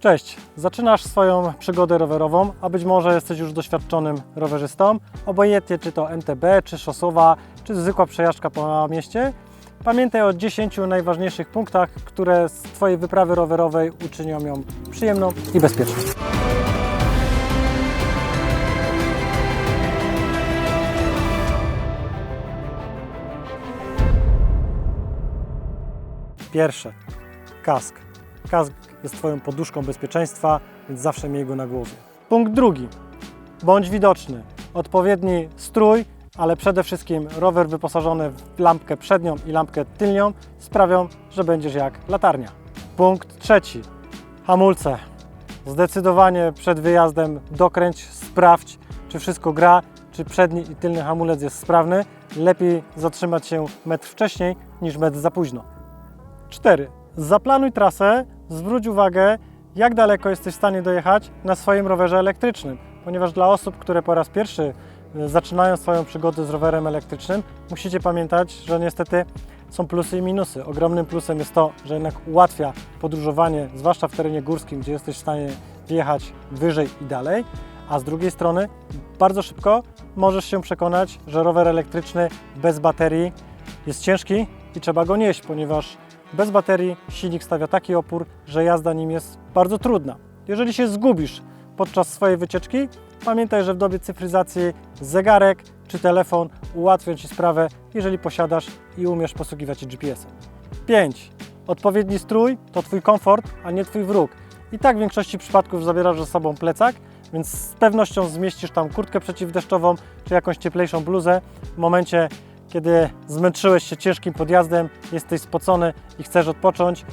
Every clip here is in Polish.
Cześć, zaczynasz swoją przygodę rowerową, a być może jesteś już doświadczonym rowerzystą. Obojętnie czy to MTB, czy szosowa, czy zwykła przejażdżka po mieście. Pamiętaj o 10 najważniejszych punktach, które z Twojej wyprawy rowerowej uczynią ją przyjemną i bezpieczną. Pierwsze, kask. Kask jest Twoją poduszką bezpieczeństwa, więc zawsze miej go na głowie. Punkt drugi. Bądź widoczny. Odpowiedni strój, ale przede wszystkim rower wyposażony w lampkę przednią i lampkę tylnią sprawią, że będziesz jak latarnia. Punkt trzeci. Hamulce. Zdecydowanie przed wyjazdem dokręć, sprawdź, czy wszystko gra, czy przedni i tylny hamulec jest sprawny. Lepiej zatrzymać się metr wcześniej niż metr za późno. 4. Zaplanuj trasę, zwróć uwagę, jak daleko jesteś w stanie dojechać na swoim rowerze elektrycznym, ponieważ dla osób, które po raz pierwszy e, zaczynają swoją przygodę z rowerem elektrycznym, musicie pamiętać, że niestety są plusy i minusy. Ogromnym plusem jest to, że jednak ułatwia podróżowanie, zwłaszcza w terenie górskim, gdzie jesteś w stanie wjechać wyżej i dalej, a z drugiej strony bardzo szybko możesz się przekonać, że rower elektryczny bez baterii jest ciężki i trzeba go nieść, ponieważ bez baterii silnik stawia taki opór, że jazda nim jest bardzo trudna. Jeżeli się zgubisz podczas swojej wycieczki, pamiętaj, że w dobie cyfryzacji zegarek czy telefon ułatwią Ci sprawę, jeżeli posiadasz i umiesz posługiwać się GPS-em. 5. Odpowiedni strój to Twój komfort, a nie Twój wróg. I tak w większości przypadków zabierasz ze sobą plecak, więc z pewnością zmieścisz tam kurtkę przeciwdeszczową czy jakąś cieplejszą bluzę w momencie, kiedy zmęczyłeś się ciężkim podjazdem, jesteś spocony i chcesz odpocząć,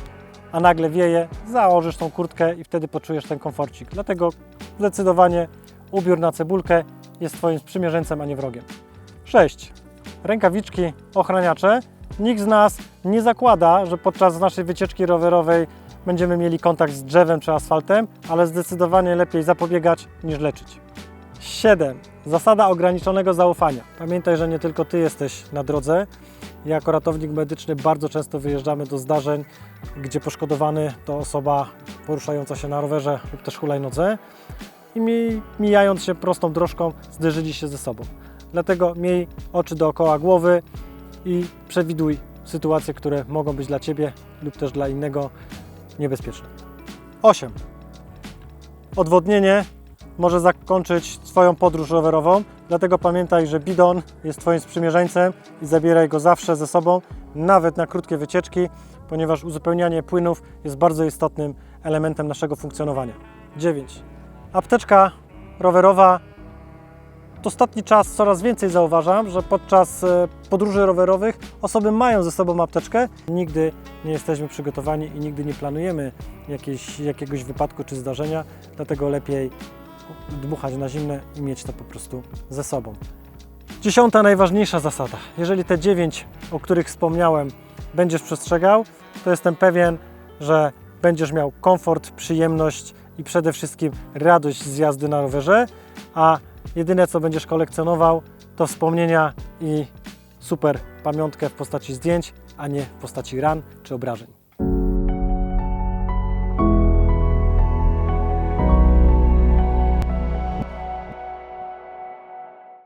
a nagle wieje, założysz tą kurtkę i wtedy poczujesz ten komforcik. Dlatego zdecydowanie ubiór na cebulkę jest Twoim sprzymierzeńcem, a nie wrogiem. 6. Rękawiczki, ochraniacze. Nikt z nas nie zakłada, że podczas naszej wycieczki rowerowej będziemy mieli kontakt z drzewem czy asfaltem, ale zdecydowanie lepiej zapobiegać niż leczyć. 7. Zasada ograniczonego zaufania. Pamiętaj, że nie tylko Ty jesteś na drodze. Jako ratownik medyczny bardzo często wyjeżdżamy do zdarzeń, gdzie poszkodowany to osoba poruszająca się na rowerze lub też hulajnodze i mi- mijając się prostą drożką zderzyli się ze sobą. Dlatego miej oczy dookoła głowy i przewiduj sytuacje, które mogą być dla Ciebie lub też dla innego niebezpieczne. 8. Odwodnienie może zakończyć Twoją podróż rowerową, dlatego pamiętaj, że bidon jest Twoim sprzymierzeńcem i zabieraj go zawsze ze sobą, nawet na krótkie wycieczki, ponieważ uzupełnianie płynów jest bardzo istotnym elementem naszego funkcjonowania. 9. Apteczka rowerowa. W ostatni czas coraz więcej zauważam, że podczas e, podróży rowerowych osoby mają ze sobą apteczkę. Nigdy nie jesteśmy przygotowani i nigdy nie planujemy jakiejś, jakiegoś wypadku czy zdarzenia, dlatego lepiej dmuchać na zimne i mieć to po prostu ze sobą. Dziesiąta najważniejsza zasada. Jeżeli te dziewięć, o których wspomniałem, będziesz przestrzegał, to jestem pewien, że będziesz miał komfort, przyjemność i przede wszystkim radość z jazdy na rowerze, a jedyne co będziesz kolekcjonował to wspomnienia i super pamiątkę w postaci zdjęć, a nie w postaci ran czy obrażeń.